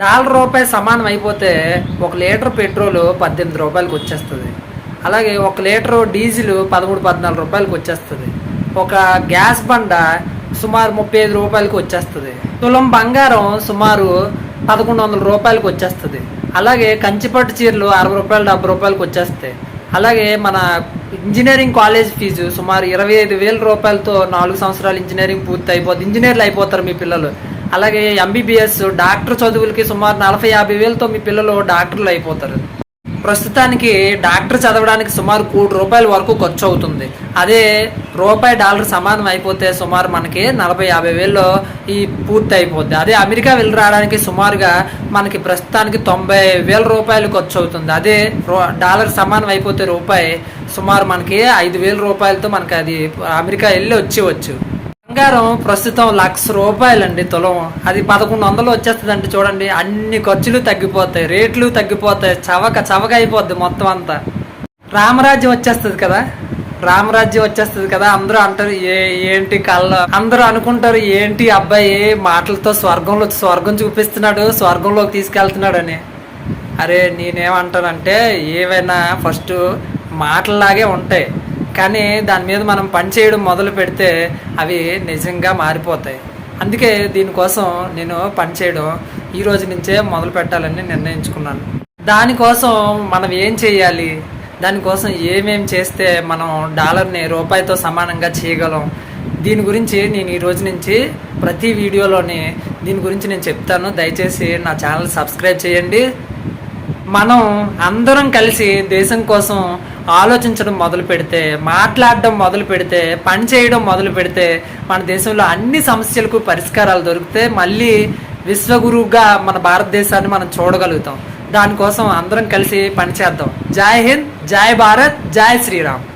Dollar రూపాయి సమానం అయిపోతే ఒక లీటర్ పెట్రోల్ పద్దెనిమిది రూపాయలకి వచ్చేస్తుంది. అలాగే ఒక లీటర్ డీజిల్ పదమూడు పద్నాలుగు రూపాయలకి వచ్చేస్తుంది. ఒక గ్యాస్ బండ సుమారు ముప్పై ఐదు రూపాయలకి వచ్చేస్తుంది. తులం బంగారం సుమారు పదకొండు వందల రూపాయలకు వచ్చేస్తుంది. అలాగే కంచిపట్టు చీరలు అరవై రూపాయలు డెబ్బై రూపాయలకి వచ్చేస్తాయి. అలాగే మన ఇంజనీరింగ్ కాలేజ్ ఫీజు సుమారు ఇరవై ఐదు వేల రూపాయలతో నాలుగు సంవత్సరాలు ఇంజనీరింగ్ పూర్తి అయిపోతుంది ఇంజనీర్లు అయిపోతారు మీ పిల్లలు. అలాగే ఎంబీబీఎస్ డాక్టర్ చదువులకి సుమారు నలభై యాభై వేలతో మీ పిల్లలు డాక్టర్లు అయిపోతారు. ప్రస్తుతానికి డాక్టర్ చదవడానికి సుమారు కోటి రూపాయల వరకు ఖర్చు అవుతుంది. అదే రూపాయి డాలర్ సమానం అయిపోతే సుమారు మనకి నలభై యాభై వేల్లో ఈ పూర్తి అయిపోద్ది. అదే అమెరికా వెళ్ళి రావడానికి సుమారుగా మనకి ప్రస్తుతానికి తొంభై వేల రూపాయలు ఖర్చు అవుతుంది. అదే రూ డాలర్ సమానం అయిపోతే రూపాయి సుమారు మనకి ఐదు వేల రూపాయలతో మనకి అది అమెరికా వెళ్ళి వచ్చేవచ్చు బంగారం ప్రస్తుతం లక్ష రూపాయలండి తులం. అది పదకొండు వందలు వచ్చేస్తుందండి చూడండి. అన్ని ఖర్చులు తగ్గిపోతాయి రేట్లు తగ్గిపోతాయి చవక చవక అయిపోద్ది మొత్తం అంతా. రామరాజ్యం వచ్చేస్తుంది కదా? రామరాజ్యం వచ్చేస్తుంది కదా? అందరూ అంటారు ఏ ఏంటి కళ్ళ? అందరూ అనుకుంటారు ఏంటి అబ్బాయి మాటలతో స్వర్గంలో స్వర్గం చూపిస్తున్నాడు స్వర్గంలోకి తీసుకెళ్తున్నాడు అని అరే నేనేమంటానంటే ఏవైనా ఫస్ట్ మాటలాగే ఉంటాయి. కానీ దాని మీద మనం పని చేయడం మొదలు పెడితే అవి నిజంగా మారిపోతాయి. అందుకే దీనికోసం నేను పని చేయడం ఈ రోజు నుంచే మొదలు పెట్టాలని నిర్ణయించుకున్నాను. దానికోసం మనం ఏం చేయాలి? దానికోసం ఏమేం చేస్తే మనం డాలర్ని రూపాయితో సమానంగా చేయగలం? దీని గురించి నేను ఈ రోజు నుంచి ప్రతి వీడియోలోని దీని గురించి నేను చెప్తాను. దయచేసి నా ఛానల్ సబ్స్క్రైబ్ చేయండి. మనం అందరం కలిసి దేశం కోసం ఆలోచించడం మొదలు పెడితే మాట్లాడడం మొదలు పెడితే పని చేయడం మొదలు పెడితే మన దేశంలో అన్ని సమస్యలకు పరిష్కారాలు దొరికితే మళ్ళీ విశ్వగురువుగా మన భారతదేశాన్ని మనం చూడగలుగుతాం. దానికోసం అందరం కలిసి పనిచేద్దాం జై హింద్ జై భారత్ జై శ్రీరామ్.